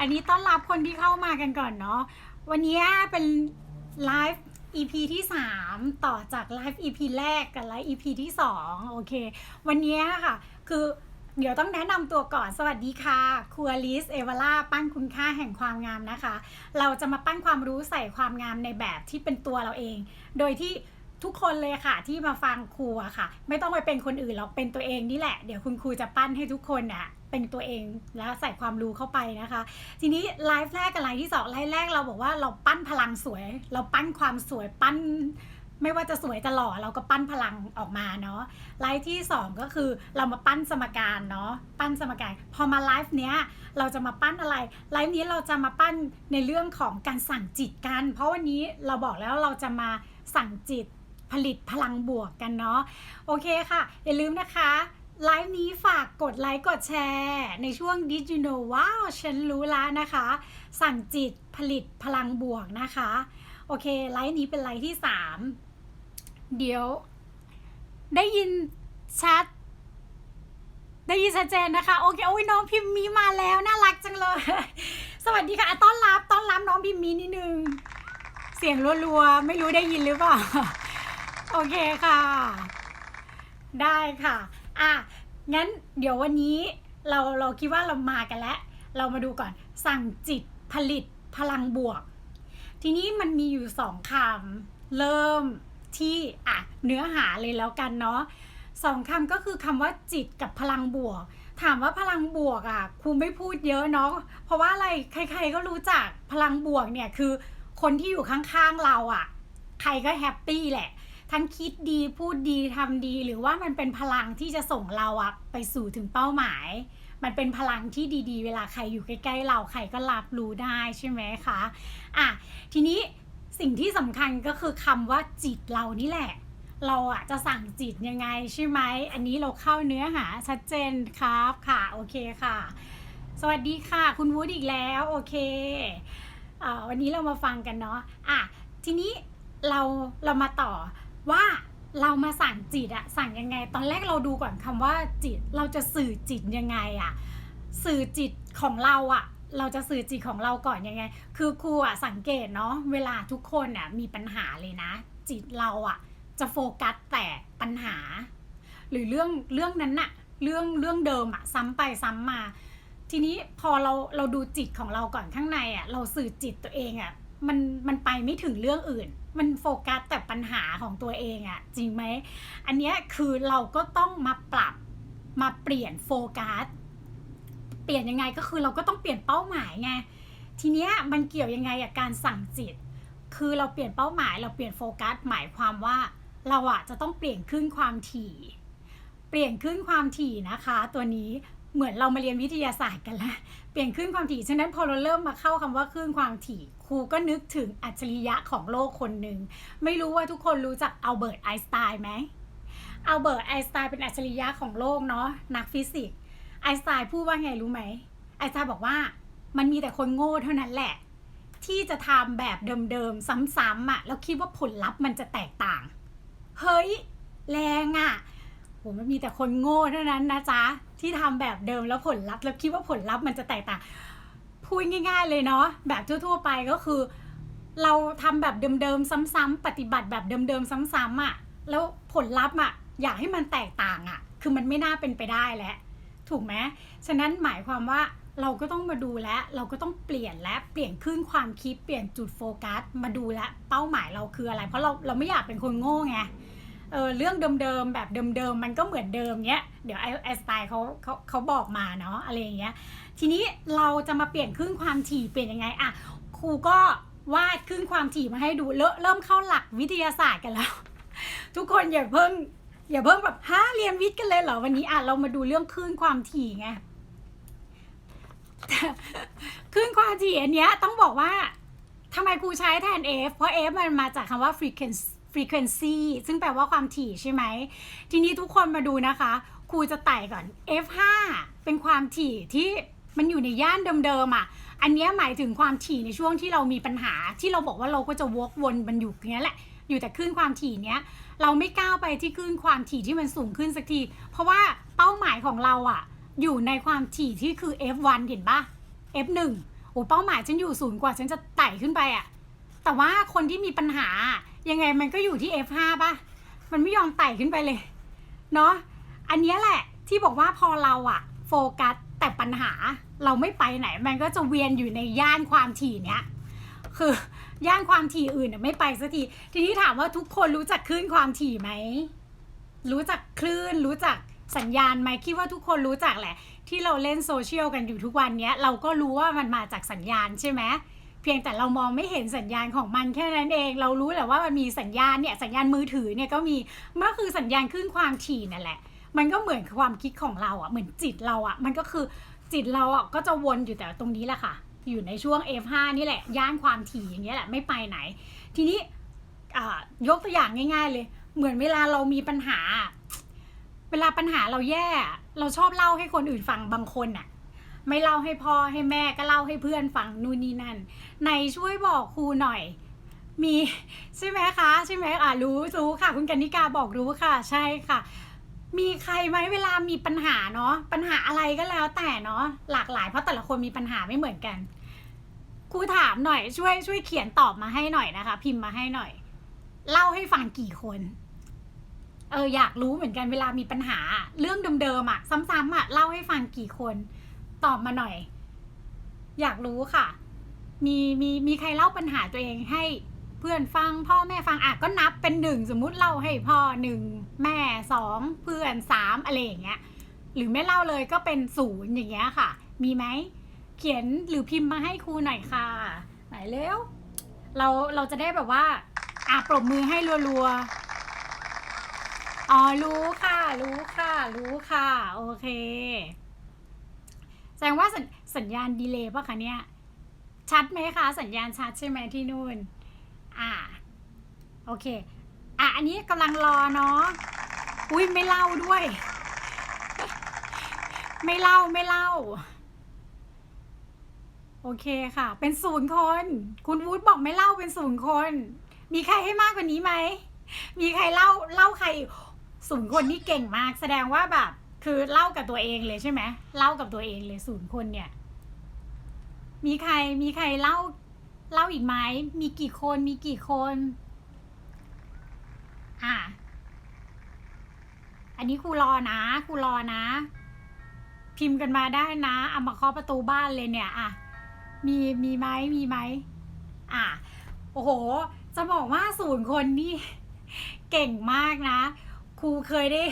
อันนี้ต้อนรับคนที่เข้ามากันก่อนเนาะ วันนี้เป็นไลฟ์ EP ที่ 3 ต่อจากไลฟ์ EP แรกกับไลฟ์ EP ที่ 2 โอเค วันนี้ค่ะ คือเดี๋ยวต้องแนะนำตัวก่อน สวัสดีค่ะ ครูอลิส เอวาล่า ปั้นคุณค่าแห่งความงามนะคะ เราจะมาปั้นความรู้ใส่ความงามในแบบที่เป็นตัวเราเอง โดยที่ทุกคนเลยค่ะที่มาฟังครูอะค่ะ ไม่ต้องไปเป็นคนอื่นหรอกเป็นตัวเองนี่แหละ เดี๋ยวคุณครูจะปั้นให้ทุกคนอะ เป็นตัวเองแล้วใส่ความรู้เข้าไปนะคะ ทีนี้ไลฟ์แรกกับไลฟ์ที่สองไลฟ์แรกเราบอกว่าเราปั้นพลังสวย เราปั้นความสวยปั้นไม่ว่าจะสวยจะหล่อเราก็ปั้นพลังออกมาเนาะไลฟ์ที่ 2 ก็คือเรามาปั้นสมการเนาะปั้นสมการพอมาไลฟ์เนี้ยเราจะมาปั้นอะไรไลฟ์นี้เราจะมาปั้นในเรื่องของการสั่งจิตกัน เพราะวันนี้เราบอกแล้วเราจะมาสั่งจิตผลิตพลังบวกกันเนาะโอเคค่ะ อย่าลืมนะคะ ไลฟ์นี้ฝากกดไลค์กดแชร์ ในช่วง Did you know ว้าวฉันรู้แล้วนะคะ สั่งจิตผลิตพลังบวกนะคะ โอเค ไลฟ์นี้เป็นไลฟ์ที่ 3 เดี๋ยว ได้ยินชัด ได้ยินชัดเจนนะคะ โอเค โอ้ยน้องพิมพ์มีมาแล้ว น่ารักจังเลย สวัสดีค่ะอะต้อนรับต้อนรับน้องพิมพ์มีนิดนึง เสียงรัวๆ ไม่รู้ได้ยินหรือเปล่า โอเคค่ะ ได้ค่ะ อะงั้นเดี๋ยววันนี้เราเราคิดว่าเรามากันแล้ว เรามาดูก่อนสั่งจิตผลิตพลังบวก ทีนี้มันมีอยู่สองคำเริ่มที่อะเนื้อหาเลยแล้วกันเนาะสองคำก็คือคำว่าจิตกับพลังบวก ถามว่าพลังบวกอะครูไม่พูดเยอะเนาะเพราะว่าอะไรใคร ๆ ก็รู้จักพลังบวกเนี่ยคือคนที่อยู่ข้างๆเราอะ ใครก็แฮปปี้แหละ ทั้งคิดดีพูดดีทำดี หรือว่ามันเป็นพลังที่จะส่งเราอะไปสู่ถึงเป้าหมาย มันเป็นพลังที่ดีๆ เวลาใครอยู่ใกล้ๆเราใครก็รับรู้ได้ใช่ไหมคะอะทีนี้สิ่งที่สำคัญก็คือคำว่าจิตเรานี่แหละ เราอะจะสั่งจิตยังไงใช่ไหมอันนี้เราเข้าเนื้อหาชัดเจนครับค่ะโอเคค่ะ สวัสดีค่ะ คุณวูดอีกแล้วโอเคอวันนี้เรามาฟังกันเนาะอะทีนี้เราเรามาต่อ ว่าเรามาสั่งจิตอะสั่งยังไง ตอนแรกเราดูก่อนคำว่าจิต เราจะสื่อจิตยังไงอะสื่อจิตของเราอะเราจะสื่อจิตของเราก่อนยังไง คือครูอะสังเกตเนาะเวลาทุกคนอะมีปัญหาเลยนะ จิตเราอะจะโฟกัสแต่ปัญหา หรือเรื่องเรื่องนั้นน่ะเรื่องเรื่องเดิมอะซ้ำไปซ้ำมา ทีนี้พอเราเราดูจิตของเราก่อนข้างในอะเราสื่อจิตตัวเองอะ มันมันไปไม่ถึงเรื่องอื่น มันโฟกัสแต่ปัญหาของตัวเองอะจริงไหม อันเนี้ยคือเราก็ต้องมาปรับมาเปลี่ยนโฟกัสเปลี่ยนยังไงก็คือเราก็ต้องเปลี่ยนเป้าหมายไงทีเนี้ยมันเกี่ยวยังไงกับการสั่งจิต คือเราเปลี่ยนเป้าหมาย เราเปลี่ยนโฟกัสหมายความว่าเราอะจะต้องเปลี่ยนคลื่นความถี่ เปลี่ยนคลื่นความถี่นะคะ ตัวนี้เหมือนเรามาเรียนวิทยาศาสตร์กันล้วเปลี่ยนคลื่นความถี่ฉะนั้นพอเราเริ่มมาเข้าคำว่าคลื่นความถี่ รูก็นึกถึงอัจฉริยะของโลกคนหนึ่ง ไม่รู้ว่าทุกคนรู้จักอัลเบิร์ตไอน์สไตน์ไหมอัลเบิร์ตไอน์สไตน์เป็นอัจฉริยะของโลกเนาะนักฟิสิกส์ไอน์สไตน์พูดว่าไงรู้ไหมไอน์สไตน์บอกว่ามันมีแต่คนโง่เท่านั้นแหละ ที่จะทำแบบเดิมๆซ้ำๆอะ่ะแล้วคิดว่าผลลัพธ์มันจะแตกต่าง เฮ้ย แรงอะ่ะโหมันมีแต่คนโง่เท่านั้นนะจ๊ะที่ทำแบบเดิมแล้วผลลัพธ์แล้วคิดว่าผลลัพธ์มันจะแตกต่าง พูดง่าย ๆ เลยเนาะแบบทั่วๆไปก็คือ เราทำแบบเดิมๆซ้ำๆปฏิบัติแบบเดิมๆซ้ำๆอะ่ะแล้วผลลัพธ์อะอยากให้มันแตกต่างอะ คือมันไม่น่าเป็นไปได้แล้วถูกไหมฉะนั้นหมายความว่าเราก็ต้องมาดูแลเราก็ต้องเปลี่ยนและเปลี่ยนขึ้นความคิดเปลี่ยนจุดโฟกัส มาดูแลเป้าหมายเราคืออะไร เพราะเราเราไม่อยากเป็นคนโง่ไง เออเรื่องเดิมๆแบบเดิมๆมันก็เหมือนเดิมเนี้ยเดี๋ยวไอไอสไตล์เขาเขาเขาบอกมาเนาะอะไรอย่างเงี้ยทีนี้เราจะมาเปลี่ยนคลื่นความถี่เปลี่ยนยังไงอะครูก็วาดคลื่นความถี่มาให้ดูเริ่มเริ่มเข้าหลักวิทยาศาสตร์กันแล้ว ทุกคนอย่าเพิ่งอย่าเพิ่งแบบฮะเรียนวิทย์กันเลยเหรอวันนี้อะเรามาดูเรื่องคลื่นความถี่ไงคลื่นความถี่อันเนี้ยต้องบอกว่าทำไมครูใช้แทน f เพราะ f มันมาจากคำว่า frequency frequency ซึ่งแปลว่าความถี่ใช่ไหม ทีนี้ทุกคนมาดูนะคะ ครูจะไต่ก่อน f5 เป็นความถี่ที่มันอยู่ในย่านเดิมๆอะ อันเนี้ยหมายถึงความถี่ในช่วงที่เรามีปัญหาที่เราบอกว่าเราก็จะวกวนมันอยู่อย่างเงี้ยแหละ อยู่แต่คลื่นความถี่เนี้ย เราไม่ก้าวไปที่คลื่นความถี่ที่มันสูงขึ้นสักที เพราะว่าเป้าหมายของเราอะ อยู่ในความถี่ที่คือ f1 เห็นปะ f1 โอ้เป้าหมายฉันอยู่ศูนย์กว่าฉันจะไต่ขึ้นไปอะ แต่ว่าคนที่มีปัญหา ยังไงมันก็อยู่ที่ F5 ป่ะ มันไม่ยอมไต่ขึ้นไปเลย เนาะ อันนี้แหละที่บอกว่าพอเราอะโฟกัสแต่ปัญหาเราไม่ไปไหน มันก็จะเวียนอยู่ในย่านความถี่เนี้ย คือย่านความถี่อื่นอะไม่ไปสักที ทีนี้ถามว่าทุกคนรู้จักคลื่นความถี่ไหม รู้จักคลื่น รู้จักสัญญาณไหมคิดว่าทุกคนรู้จักแหละ ที่เราเล่นโซเชียลกันอยู่ทุกวันเนี้ย เราก็รู้ว่ามันมาจากสัญญาณใช่ไหม เพียงแต่เรามองไม่เห็นสัญญาณของมันแค่นั้นเอง เรารู้แหละว่ามันมีสัญญาณเนี่ยสัญญาณมือถือเนี่ยก็มีมันก็คือสัญญาณคลื่นความถี่นั่นแหละ มันก็เหมือนความคิดของเราอะเหมือนจิตเราอะมันก็คือจิตเราอะก็จะวนอยู่แต่ตรงนี้แหละค่ะ อยู่ในช่วง F5 นี่แหละย่านความถี่อย่างเงี้ยแหละไม่ไปไหน ทีนี้ยกตัวอย่างง่าย ๆ เลย เหมือนเวลาเรามีปัญหา เวลาปัญหาเราแย่ เราชอบเล่าให้คนอื่นฟังบางคนน่ะ ไม่เล่าให้พ่อให้แม่ก็เล่าให้เพื่อนฟังนู่นนี่นั่นไหนช่วยบอกครูหน่อย มีใช่ไหมคะใช่ไหมอ่ารู้รู้ค่ะ คุณกันนิกาบอกรู้ค่ะ ใช่ค่ะ มีใครไหมเวลามีปัญหาเนาะปัญหาอะไรก็แล้วแต่เนาะหลากหลายเพราะแต่ละคนมีปัญหาไม่เหมือนกันครูถามหน่อยช่วยช่วยเขียนตอบมาให้หน่อยนะคะ พิมพ์มาให้หน่อย เล่าให้ฟังกี่คนเอออยากรู้เหมือนกันเวลามีปัญหา เรื่องเดิมๆอะซ้ำๆอะเล่าให้ฟังกี่คน ตอบมาหน่อย อยากรู้ค่ะ มีมีมีใครเล่าปัญหาตัวเองให้เพื่อนฟังพ่อแม่ฟังอะก็นับเป็นหนึ่งสมมุติเล่าให้พ่อหนึ่งแม่สองเพื่อนสามอะไรอย่างเงี้ยหรือไม่เล่าเลยก็เป็นศูนย์อย่างเงี้ยค่ะ มีไหมเขียนหรือพิมพ์มาให้ครูหน่อยค่ะ ไหนเร็วเราเราจะได้แบบว่า อะปรบมือให้รัวๆอ๋อรู้ค่ะ รู้ค่ะ รู้ค่ะ โอเค แสดงว่าสัญสัญญาณดีเลย์ป่ะคะเนี่ย ชัดไหมคะ สัญญาณชัดใช่ไหมที่นู่น อ่า โอเค อะ อันนี้กำลังรอเนาะ อุ้ยไม่เล่าด้วย ไม่เล่าไม่เล่า โอเคค่ะ เป็นศูนย์คน คุณวูดบอกไม่เล่าเป็นศูนย์คน มีใครให้มากกว่านี้ไหม มีใครเล่าเล่าใครศูนย์คนนี่เก่งมาก แสดงว่าแบบ คือเล่ากับตัวเองเลยใช่ไหมเล่ากับตัวเองเลยศูนย์คนเนี่ย มีใครมีใครเล่าเล่าอีกไหมมีกี่คนมีกี่คน อะอันนี้ครูรอนะครูรอนะ พิมพ์กันมาได้นะเอามาเคาะประตูบ้านเลยเนี่ย อะ มีมีไหมมีไหมอะโอ้โห จะบอกว่าศูนย์คนนี่เก่งมากนะครูเคยได้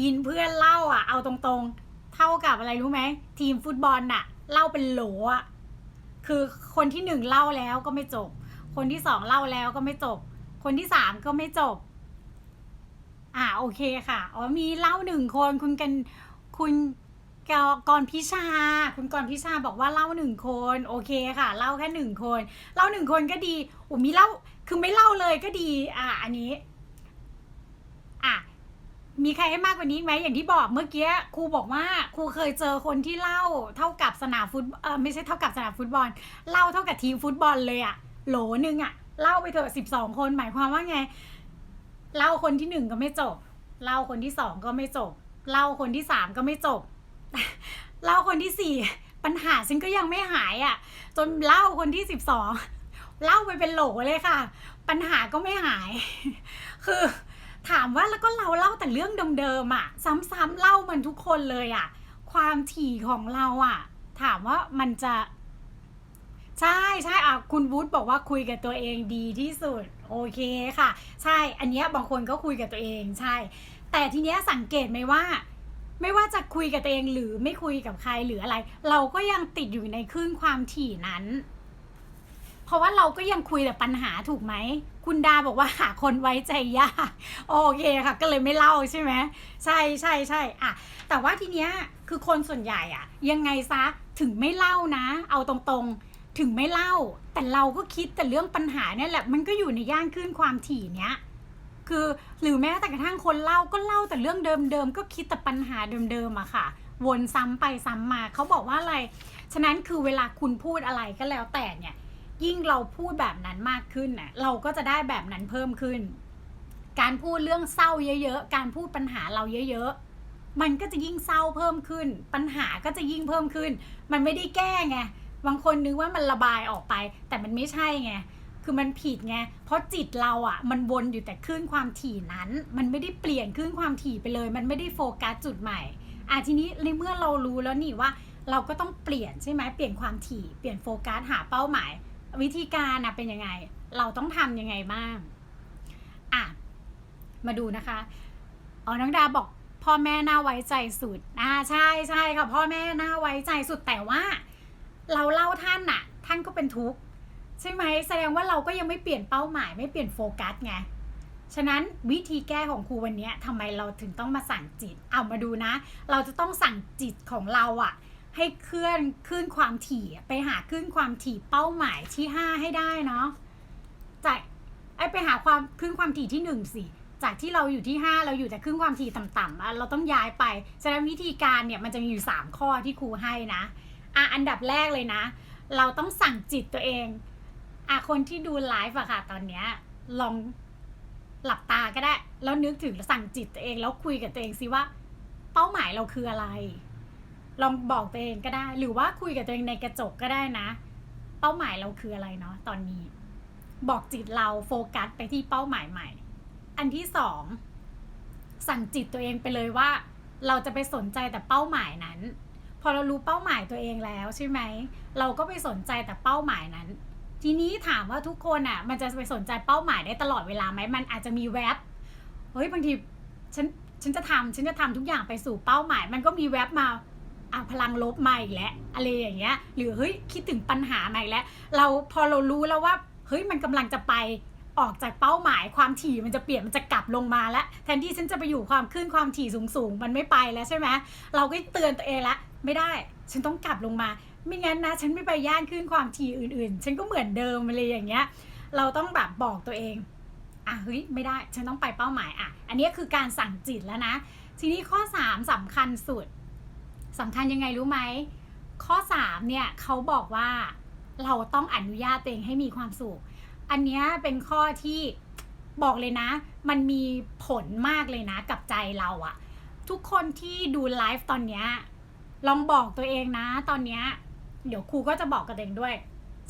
ยินเพื่อนเล่าอะ เอาตรงๆ เท่ากับอะไรรู้ไหม ทีมฟุตบอลน่ะ เล่าเป็นโหลอะ คือคนที่หนึ่งเล่าแล้วก็ไม่จบ คนที่สองเล่าแล้วก็ไม่จบ คนที่สามก็ไม่จบ อ่าโอเคค่ะ อ๋อมีเล่าหนึ่งคนคุณกันคุณกกรพิชา คุณกรพิชาบอกว่าเล่าหนึ่งคน โอเคค่ะ เล่าแค่หนึ่งคน เล่าหนึ่งคนก็ดีโอ้มีเล่า คือไม่เล่าเลยก็ดี อ่าอันนี้ มีใครให้มากกว่านี้ไหมอย่างที่บอกเมื่อกี้ครูบอกว่าครูเคยเจอคนที่เล่าเท่ากับสนามฟุตเออไม่ใช่เท่ากับสนามฟุตบอล เล่าเท่ากับทีมฟุตบอลเลยอะโหลหนึ่งอะเล่าไปเถอะสิบสองคนหมายความว่าไง เล่าคนที่หนึ่งก็ไม่จบ เล่าคนที่สองก็ไม่จบ เล่าคนที่สามก็ไม่จบ เล่าคนที่สี่ปัญหาฉันก็ยังไม่หายอะ่ะ จนเล่าคนที่สิบสองเล่าไปเป็นโหลเลยค่ะ ปัญหาก็ไม่หาย คือ ถามว่าแล้วก็เราเล่าแต่เรื่องเดิมๆอะ่ะ ซ้ำๆเล่ามันทุกคนเลยอะ่ะ ความถี่ของเราอะ่ะ ถามว่ามันจะ ใช่ใช่อะคุณวูดบอกว่าคุยกับตัวเองดีที่สุด โอเคค่ะ ใช่ อันเนี้ยบางคนก็คุยกับตัวเองใช่ แต่ทีเนี้ยสังเกตไหมว่า ไม่ว่าจะคุยกับตัวเองหรือไม่คุยกับใครหรืออะไร เราก็ยังติดอยู่ในคลื่นความถี่นั้น ราะว่าเราก็ยังคุยแต่ปัญหาถูกไหม คุณดาบอกว่าหาคนไว้ใจยากโอเคค่ะ ก็เลยไม่เล่าใช่ไหมใช่ใช่ใช่อะแต่ว่าทีเนี้ยคือคนส่วนใหญ่อะยังไงซะถึงไม่เล่านะ เอาตรงๆถึงไม่เล่า แต่เราก็คิดแต่เรื่องปัญหาเนี่ยแหละมันก็อยู่ในย่านขึ้นความถี่เนี้ยคือหรือแม้แต่กระทั่งคนเล่าก็เล่าแต่เรื่องเดิมๆก็คิดแต่ปัญหาเดิมๆอะค่ะ วนซ้ำไปซ้ำมาเขาบอกว่าอะไร ฉะนั้นคือเวลาคุณพูดอะไรก็แล้วแต่เนี่ย ยิ่งเราพูดแบบนั้นมากขึ้นน่ะเราก็จะได้แบบนั้นเพิ่มขึ้น การพูดเรื่องเศร้าเยอะๆ การพูดปัญหาเราเยอะๆ มันก็จะยิ่งเศร้าเพิ่มขึ้น ปัญหาก็จะยิ่งเพิ่มขึ้น มันไม่ได้แก้ไง บางคนนึกว่ามันระบายออกไป แต่มันไม่ใช่ไง คือมันผิดไง เพราะจิตเราอะ่ะ มันวนอยู่แต่คลื่นความถี่นั้น มันไม่ได้เปลี่ยนคลื่นความถี่ไปเลย มันไม่ได้โฟกัสจุดใหม่ อะทีนี้ในเมื่อเรารู้แล้วนี่ว่าเราก็ต้องเปลี่ยนใช่ไหมเปลี่ยนความถี่ เปลี่ยนโฟกัสหาเป้าหมาย วิธีการนะเป็นยังไง เราต้องทำยังไงบ้างอะมาดูนะคะอ๋อน้องดาบอกพ่อแม่น่าไว้ใจสุดอ่าใช่ใช่ค่ะพ่อแม่น่าไว้ใจสุดแต่ว่า เราเล่าท่านน่ะ ท่านก็เป็นทุกข์ใช่ไหมแสดงว่าเราก็ยังไม่เปลี่ยนเป้าหมาย ไม่เปลี่ยนโฟกัสไงฉะนั้นวิธีแก้ของครูวันนี้ทำไมเราถึงต้องมาสั่งจิต เอามาดูนะ เราจะต้องสั่งจิตของเราอะ ให้เคลื่อนขึ้นความถี่ไปหาขึ้นความถี่เป้าหมายที่5ให้ได้เนาะจากไอไปหาความขึ้นความถี่ที่1สิจากที่เราอยู่ที่ 5 เราอยู่แต่ครึ่งความถี่ต่ำๆเราต้องย้ายไปฉะนั้นวิธีการเนี่ยมันจะมีอยู่ 3 ข้อที่ครูให้นะอะอันดับแรกเลยนะ เราต้องสั่งจิตตัวเองอะคนที่ดูไลฟ์อะค่ะตอนเนี้ยลองหลับตาก็ได้ แล้วนึกถึงสั่งจิตตัวเอง แล้วคุยกับตัวเองสิว่า เป้าหมายเราคืออะไร ลองบอกตัวเองก็ได้ หรือว่าคุยกับตัวเองในกระจกก็ได้นะ เป้าหมายเราคืออะไรเนาะตอนนี้ บอกจิตเราโฟกัสไปที่เป้าหมายใหม่ อันที่สองสั่งจิตตัวเองไปเลยว่า เราจะไปสนใจแต่เป้าหมายนั้น พอเรารู้เป้าหมายตัวเองแล้วใช่ไหมเราก็ไปสนใจแต่เป้าหมายนั้น ทีนี้ถามว่าทุกคนอะ มันจะไปสนใจเป้าหมายได้ตลอดเวลาไหมมันอาจจะมีแวบเฮ้ยบางทีฉันฉันจะทำฉันจะทำทุกอย่างไปสู่เป้าหมาย มันก็มีแวบมา อะพลังลบมาอีกแล้วอะไรอย่างเงี้ย หรือเฮ้ยคิดถึงปัญหามาอีกแล้วเราพอเรารู้แล้วว่าเฮ้ยมันกำลังจะไปออกจากเป้าหมายความถี่มันจะเปลี่ยนมันจะกลับลงมาแล้วแทนที่ฉันจะไปอยู่ความขึ้นความถี่สูงๆ มันไม่ไปแล้วใช่ไหมเราก็เตือนตัวเองละไม่ได้ ฉันต้องกลับลงมา ไม่งั้นนะ ฉันไม่ไปย่านขึ้นความถี่อื่นๆ ฉันก็เหมือนเดิมอะไรอย่างเงี้ย เราต้องแบบบอกตัวเองอะเฮ้ยไม่ได้ฉันต้องไปเป้าหมายอะ อันนี้คือการสั่งจิตแล้วนะ ทีนี้ข้อ 3สำคัญสุด สำคัญยังไงรู้ไหม ข้อ 3 เนี่ยเขาบอกว่าเราต้องอนุญาตตัวเองให้มีความสุข อันเนี้ยเป็นข้อที่บอกเลยนะ มันมีผลมากเลยนะกับใจเราอะทุกคนที่ดูไลฟ์ตอนเนี้ยลองบอกตัวเองนะ ตอนเนี้ยเดี๋ยวครูก็จะบอกกับตัวเองด้วย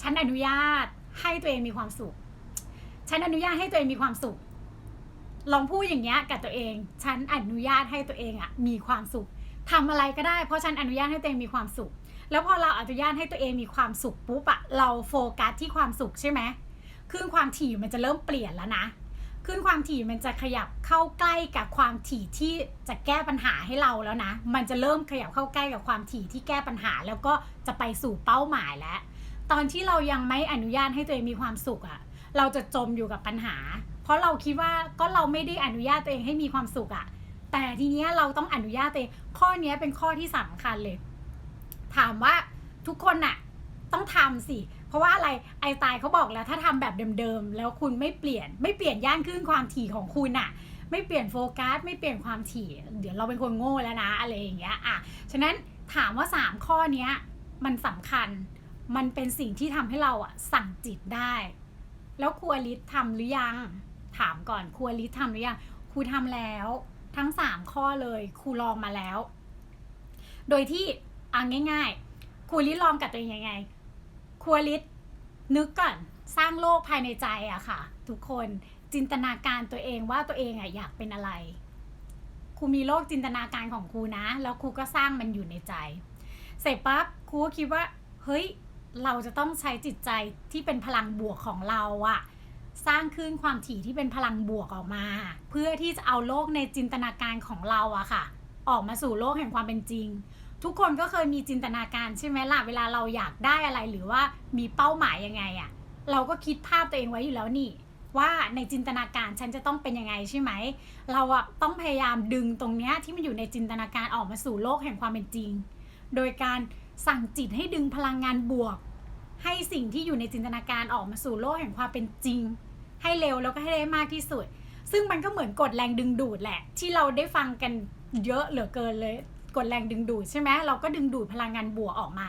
ฉันอนุญาตให้ตัวเองมีความสุข ฉันอนุญาตให้ตัวเองมีความสุข ลองพูดอย่างเงี้ยกับตัวเอง ฉันอนุญาตให้ตัวเองอะมีความสุข ทำอะไรก็ได้ เพราะฉันอนุญาตให้ตัวเองมีความสุข แล้วพอเราอนุญาตให้ตัวเองมีความสุขปุ๊บอะเราโฟกัสที่ความสุขใช่ไหมคลื่นความถี่มันจะเริ่มเปลี่ยนแล้วนะคลื่นความถี่มันจะขยับเข้าใกล้กับความถี่ที่จะแก้ปัญหาให้เราแล้วนะ มันจะเริ่มขยับเข้าใกล้กับความถี่ที่แก้ปัญหา แล้วก็จะไปสู่เป้าหมายแล้ว ตอนที่เรายังไม่อนุญาตให้ตัวเองมีความสุขอะเราจะจมอยู่กับปัญหา เพราะเราคิดว่าก็เราไม่ได้อนุญาตตัวเองให้มีความสุขอะ แต่ทีเนี้ยเราต้องอนุญาตตัวเองข้อเนี้ยเป็นข้อที่สำคัญเลย ถามว่าทุกคนน่ะ ต้องทำสิ เพราะว่าอะไรไอตน์เขาบอกแล้ว ถ้าทำแบบเดิมๆ แล้วคุณไม่เปลี่ยน ไม่เปลี่ยนย่านขึ้นความถี่ของคุณน่ะ ไม่เปลี่ยนโฟกัส ไม่เปลี่ยนความถี่ เดี๋ยวเราเป็นคนโง่แล้วนะอะไรอย่างเงี้ยอะฉะนั้นถามว่า 3 ข้อเนี้ยมันสำคัญมันเป็นสิ่งที่ทำให้เราอะสั่งจิตได้ แล้วครูอลิสทำหรือยัง ถามก่อนครูอลิสทำหรือยังครูทำแล้ว ทั้ง 3 ข้อเลยครูลองมาแล้ว โดยที่อะง่าย ๆครูลิลองกับตัวเองยังไงครูลิศนึกก่อนสร้างโลกภายในใจอะค่ะ ทุกคนจินตนาการตัวเองว่าตัวเองอะอยากเป็นอะไรครูมีโลกจินตนาการของครูนะ แล้วครูก็สร้างมันอยู่ในใจ เสร็จปั๊บครูก็คิดว่า เฮ้ย เราจะต้องใช้จิตใจที่เป็นพลังบวกของเราอะ สร้างขึ้นความถี่ที่เป็นพลังบวกออกมา เพื่อที่จะเอาโลกในจินตนาการของเราอะค่ะ ออกมาสู่โลกแห่งความเป็นจริง ทุกคนก็เคยมีจินตนาการใช่ไหมล่ะเวลาเราอยากได้อะไรหรือว่ามีเป้าหมายยังไงอะเราก็คิดภาพตัวเองไว้อยู่แล้วนี่ ว่าในจินตนาการฉันจะต้องเป็นยังไงใช่ไหม เราอะต้องพยายามดึงตรงเนี้ยที่มันอยู่ในจินตนาการออกมาสู่โลกแห่งความเป็นจริง โดยการสั่งจิตให้ดึงพลังงานบวก ให้สิ่งที่อยู่ในจินตนาการออกมาสู่โลกแห่งความเป็นจริง ให้เร็วแล้วก็ให้ได้มากที่สุด ซึ่งมันก็เหมือนกฎแรงดึงดูดแหละ ที่เราได้ฟังกันเยอะเหลือเกินเลยกฎแรงดึงดูดใช่ไหมเราก็ดึงดูดพลังงานบวกออกมา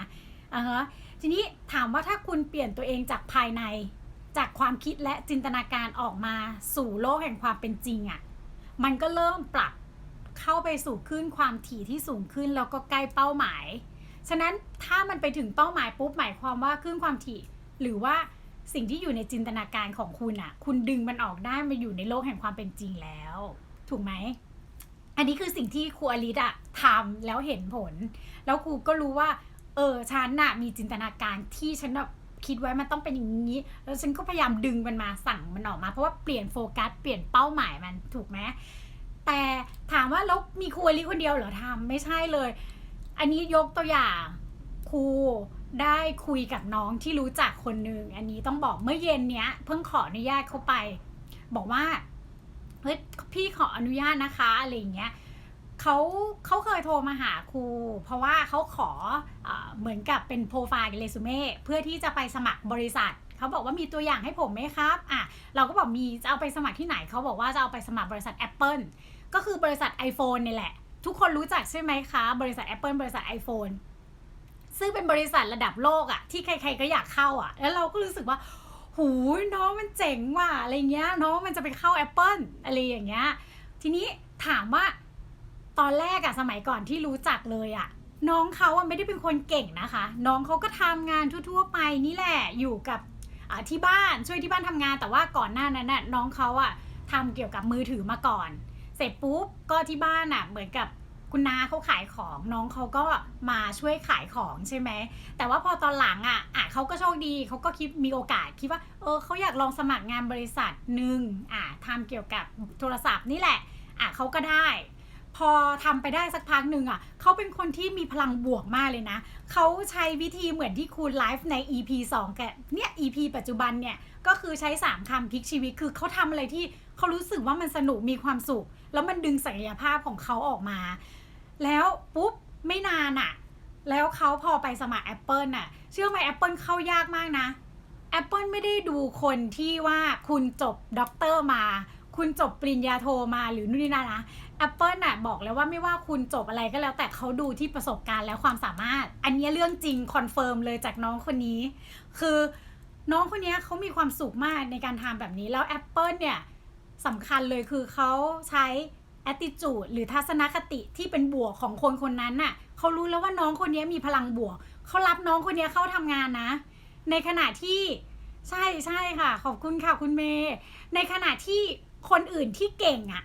อ่าฮะทีนี้ถามว่าถ้าคุณเปลี่ยนตัวเองจากภายใน จากความคิดและจินตนาการออกมาสู่โลกแห่งความเป็นจริงอะ่ะมันก็เริ่มปรับเข้าไปสู่ขึ้นความถี่ที่สูงขึ้นแล้วก็ใกล้เป้าหมาย ฉะนั้นถ้ามันไปถึงเป้าหมายปุ๊บหมายความว่าคลื่นความถี่ หรือว่าสิ่งที่อยู่ในจินตนาการของคุณอะคุณดึงมันออกได้มาอยู่ในโลกแห่งความเป็นจริงแล้ว ถูกไหมอันนี้คือสิ่งที่ครูอลิสอะทำแล้วเห็นผล แล้วครูก็รู้ว่า เออฉันน่ะมีจินตนาการที่ฉันแบบคิดไว้มันต้องเป็นอย่างนี้ แล้วฉันก็พยายามดึงมันมาสั่งมันออกมา เพราะว่าเปลี่ยนโฟกัสเปลี่ยนเป้าหมายมันถูกไหมแต่ถามว่าแล้วมีครูอลิสคนเดียวเหรอทำไม่ใช่เลย อันนี้ยกตัวอย่างครูได้คุยกับน้องที่รู้จักคนหนึ่งอันนี้ต้องบอกเมื่อเย็นเนี้ย เพิ่งขออนุญาตเขาไป บอกว่าเฮ้ยพี่ขออนุญาตนะคะอะไรอย่างเงี้ยเขาเขาเคยโทรมาหาครู เพราะว่าเขาขอเอเหมือนกับเป็นโปรไฟล์เรซูเม่เพื่อที่จะไปสมัครบริษัทเขาบอกว่ามีตัวอย่างให้ผมไหมครับอะเราก็บอกมีจะเอาไปสมัครที่ไหนเขาบอกว่าจะเอาไปสมัครบริษัท Apple ก็คือบริษัท iPhone นี่แหละ ทุกคนรู้จักใช่ไหมคะ บริษัท Apple บริษัท iPhone ซึ่งเป็นบริษัทระดับโลกอะที่ใครๆก็อยากเข้าอะแล้วเราก็รู้สึกว่า หูน้องมันเจ๋งว่ะอะไรเงี้ย น้องมันจะไปเข้า Apple อะไรอย่างเงี้ย ทีนี้ถามว่าตอนแรกอะสมัยก่อนที่รู้จักเลยอะน้องเขาอะไม่ได้เป็นคนเก่งนะคะ น้องเขาก็ทำงานทั่ว ๆ ไปนี่แหละอยู่กับที่บ้านช่วยที่บ้านทำงาน แต่ว่าก่อนหน้านั้นน่ะน้องเขาอะทำเกี่ยวกับมือถือมาก่อน ร็จปุ๊บก็ที่บ้านอะเหมือนกับคุณนาเขาขายของน้องเขาก็มาช่วยขายของใช่ไหมแต่ว่าพอตอนหลังอะอะเขาก็โชคดีเขาก็คิดมีโอกาสคิดว่าเออเขาอยากลองสมัครงานบริษัทหนึ่งอะทำเกี่ยวกับโทรศัพท์นี่แหละอะเขาก็ได้ พอทำไปได้สักพักหนึ่งอะเขาเป็นคนที่มีพลังบวกมากเลยนะ เขาใช้วิธีเหมือนที่คุณไลฟ์ใน EP 2แกเนี่ย EP ปัจจุบันเนี่ย ก็คือใช้ 3คำพลิกชีวิต คือเขาทำอะไรที่เขารู้สึกว่ามันสนุกมีความสุข แล้วมันดึงศักยภาพของเขาออกมา แล้วปุ๊บไม่นานอะ แล้วเขาพอไปสมัคร Apple น่ะ เชื่อไหม Apple เข้ายากมากนะ Apple ไม่ได้ดูคนที่ว่าคุณจบด็อกเตอร์มา คุณจบปริญญาโทมาหรือนู่นนี่นั่นนะ Apple น่ะบอกแล้วว่าไม่ว่าคุณจบอะไรก็แล้ว แต่เขาดูที่ประสบการณ์และความสามารถ อันนี้เรื่องจริงคอนเฟิร์มเลยจากน้องคนนี้ คือน้องคนนี้เขามีความสุขมากในการทำแบบนี้แล้ว Apple เนี่ยสำคัญเลยคือเขาใช้ attitude หรือทัศนคติที่เป็นบวกของคนคนนั้นน่ะเขารู้แล้วว่าน้องคนนี้มีพลังบวกเขารับน้องคนนี้เข้าทำงานนะ ในขณะที่ใช่ใช่ค่ะ ขอบคุณค่ะคุณเมย์ในขณะที่คนอื่นที่เก่งอะ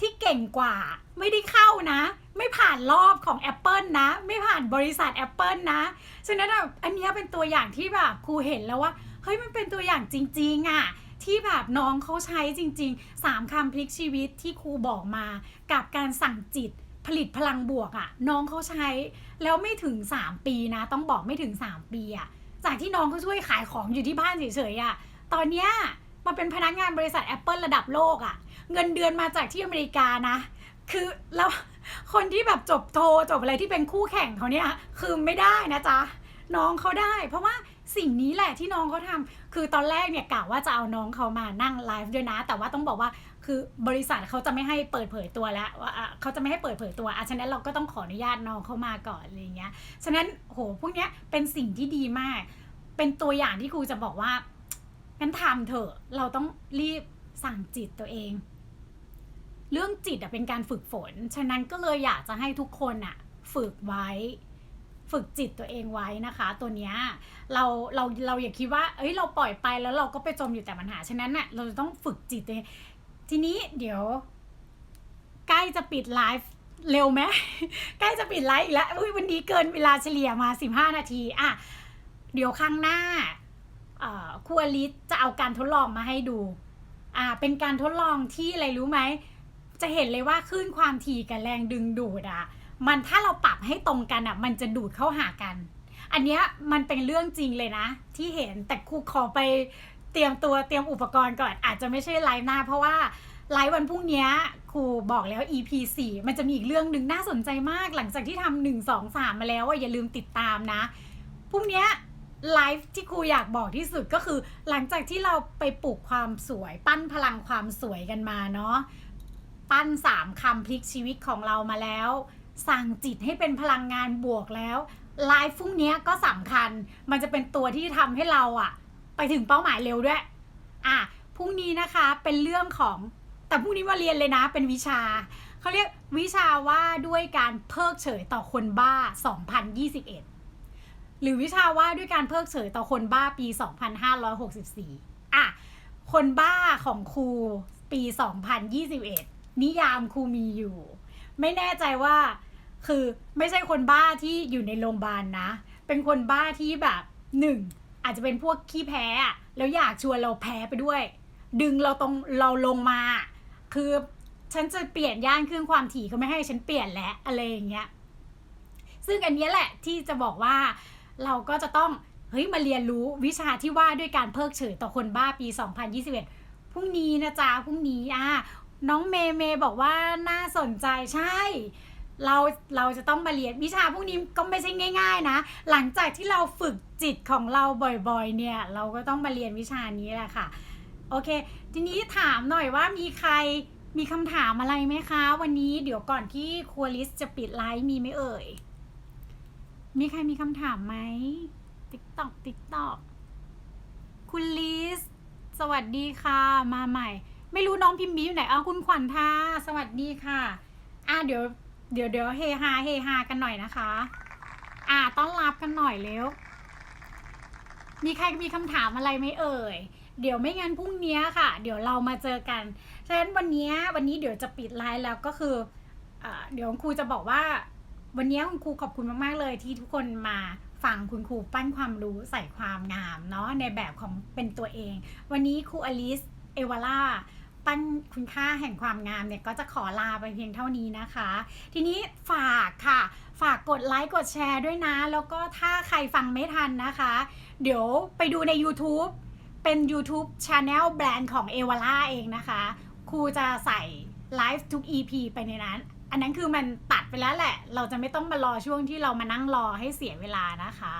ที่เก่งกว่า ไม่ได้เข้านะ ไม่ผ่านรอบของ Apple นะ ไม่ผ่านบริษัท Apple นะฉะนั้นอะอันนี้เป็นตัวอย่างที่แบบครูเห็นแล้วว่าเฮ้ยมันเป็นตัวอย่างจริงๆอะที่แบบน้องเขาใช้จริงๆสามคำพลิกชีวิตที่ครูบอกมา กับการสั่งจิตผลิตพลังบวกอะน้องเขาใช้แล้วไม่ถึง 3 ปีนะ ต้องบอกไม่ถึง 3 ปีอะจากที่น้องเขาช่วยขายของอยู่ที่บ้านเฉยๆอะตอนเนี้ยมาเป็นพนักงานบริษัท Apple ระดับโลกอะ เงินเดือนมาจากที่อเมริกานะ คือแล้วคนที่แบบจบโทจบอะไรที่เป็นคู่แข่งเขาเนี่ยคือไม่ได้นะจ๊ะน้องเขาได้ เพราะว่าสิ่งนี้แหละที่น้องเขาทำคือตอนแรกเนี่ยกะว่าจะเอาน้องเขามานั่งไลฟ์ด้วยนะ แต่ว่าต้องบอกว่าคือบริษัทเขาจะไม่ให้เปิดเผยตัวแล้วว่าเขาจะไม่ให้เปิดเผยตัวอะฉะนั้นเราก็ต้องขออนุญาตน้องเขามาก่อนอะไรอย่างเงี้ยฉะนั้นโหพวกเนี้ยเป็นสิ่งที่ดีมาก เป็นตัวอย่างที่ครูจะบอกว่างั้นทำเถอะเราต้องรีบสั่งจิตตัวเอง เรื่องจิตเป็นการฝึกฝน ฉะนั้นก็เลยอยากจะให้ทุกคนอะฝึกไว้ ฝึกจิตตัวเองไว้นะคะ ตัวเนี้ยเราเราเราอย่าคิดว่า เอ้ยเราปล่อยไปแล้วเราก็ไปจมอยู่แต่ปัญหา ฉะนั้นน่ะเราต้องฝึกจิตตัวเองทีนี้เดี๋ยว ใกล้จะปิดไลฟ์เร็วไหมใกล้จะปิดไลฟ์อีกแล้วอุ๊ยวันนี้เกินเวลาเฉลี่ยมาสิบห้านาทีอะเดี๋ยวครั้งหน้าครูอลิสจะเอาการทดลองมาให้ดู อ่า เป็นการทดลองที่อะไรรู้ไหม จะเห็นเลยว่าคลื่นความถี่กับแรงดึงดูดอะมันถ้าเราปรับให้ตรงกันอะมันจะดูดเข้าหากัน อันเนี้ยมันเป็นเรื่องจริงเลยนะ ที่เห็นแต่ครูขอไปเตรียมตัวเตรียมอุปกรณ์ก่อน อาจจะไม่ใช่ไลฟ์หน้า เพราะว่าไลฟ์วันพรุ่งนี้ครูบอกแล้ว EP 4มันจะมีอีกเรื่องหนึ่งน่าสนใจมาก หลังจากที่ทำหนึ่งสองสามมาแล้วอะอย่าลืมติดตามนะพรุ่งนี้ไลฟ์ที่ครูอยากบอกที่สุดก็คือ หลังจากที่เราไปปลูกความสวยปั้นพลังความสวยกันมาเนาะ ปั้นสามคำพลิกชีวิตของเรามาแล้ว สั่งจิตให้เป็นพลังงานบวกแล้วไลฟ์พรุ่งนี้ก็สำคัญ มันจะเป็นตัวที่ทำให้เราอะไปถึงเป้าหมายเร็วด้วย อะพรุ่งนี้นะคะเป็นเรื่องของแต่พรุ่งนี้มาเรียนเลยนะเป็นวิชาเขาเรียกวิชาว่าด้วยการเพิกเฉยต่อคนบ้า 2021 หรือวิชาว่าด้วยการเพิกเฉยต่อคนบ้าปี 2564 อะ คนบ้าของครูปี 2021 นิยามครูมีอยู่ ไม่แน่ใจว่าคือไม่ใช่คนบ้าที่อยู่ในโรงพยาบาลนะ เป็นคนบ้าที่แบบหนึ่งอาจจะเป็นพวกขี้แพ้แล้วอยากชวนเราแพ้ไปด้วย ดึงเราตรงเราลงมา คือฉันจะเปลี่ยนย่านเครื่องความถี่ก็ไม่ให้ฉันเปลี่ยนแล้วอะไรอย่างเงี้ยซึ่งอันนี้แหละที่จะบอกว่าเราก็จะต้องเฮ้ยมาเรียนรู้วิชาที่ว่าด้วยการเพิกเฉยต่อคนบ้าปี 2021พรุ่งนี้นะจ๊ะพรุ่งนี้อะ น้องเมย์เมย์บอกว่าน่าสนใจใช่ เราเราจะต้องมาเรียนวิชาพวกนี้ก็ไม่ใช่ง่าย ๆ นะ หลังจากที่เราฝึกจิตของเราบ่อยๆ เนี่ย เราก็ต้องมาเรียนวิชานี้แหละค่ะ โอเค ทีนี้ถามหน่อยว่ามีใครมีคำถามอะไรไหมคะ วันนี้เดี๋ยวก่อนที่ครัวลิสจะปิดไลฟ์มีไหมเอ่ย มีใครมีคำถามไหมติ๊กตอกติ๊กตอกคุณลิส สวัสดีค่ะ มาใหม่ ไม่รู้น้องพิมพ์บีอยู่ไหนเอาคุณขวัญท่าสวัสดีค่ะ อะเดี๋ยว เดี๋ยวเดี๋ยวเฮฮาเฮฮากันหน่อยนะคะ อะต้อนรับกันหน่อยเร็ว มีใครมีคำถามอะไรไหมเอ่ย เดี๋ยวไม่งั้นพรุ่งนี้ค่ะ เดี๋ยวเรามาเจอกันฉะนั้นวันนี้วันนี้เดี๋ยวจะปิดไลฟ์แล้วก็คืออเดี๋ยวครูจะบอกว่า วันนี้คุณครูขอบคุณมากๆเลยที่ทุกคนมาฟังคุณครูปั้นความรู้ใส่ความงามเนาะในแบบของเป็นตัวเอง วันนี้ครูอลิสเอวาล่า ปั้นคุณค่าแห่งความงามเนี่ยก็จะขอลาไปเพียงเท่านี้นะคะ ทีนี้ฝากค่ะ ฝากกดไลค์กดแชร์ด้วยนะ แล้วก็ถ้าใครฟังไม่ทันนะคะ เดี๋ยวไปดูใน YouTube เป็น YouTube Channel แบรนด์ของเอวาล่าเองนะคะ ครูจะใส่ไลฟ์ทุก EP ไปในนั้น อันนั้นคือมันตัดไปแล้วแหละ เราจะไม่ต้องมารอช่วงที่เรามานั่งรอให้เสียเวลานะคะ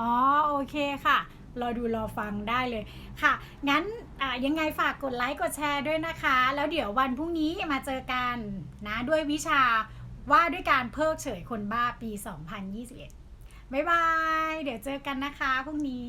อ๋อ โอเคค่ะ รอดูรอฟังได้เลยค่ะ งั้น อ่ายังไงฝากกดไลค์กดแชร์ด้วยนะคะ แล้วเดี๋ยววันพรุ่งนี้มาเจอกันนะด้วยวิชาว่าด้วยการเพิกเฉยคนบ้าปี 2021 บ๊ายบาย เดี๋ยวเจอกันนะคะพรุ่งนี้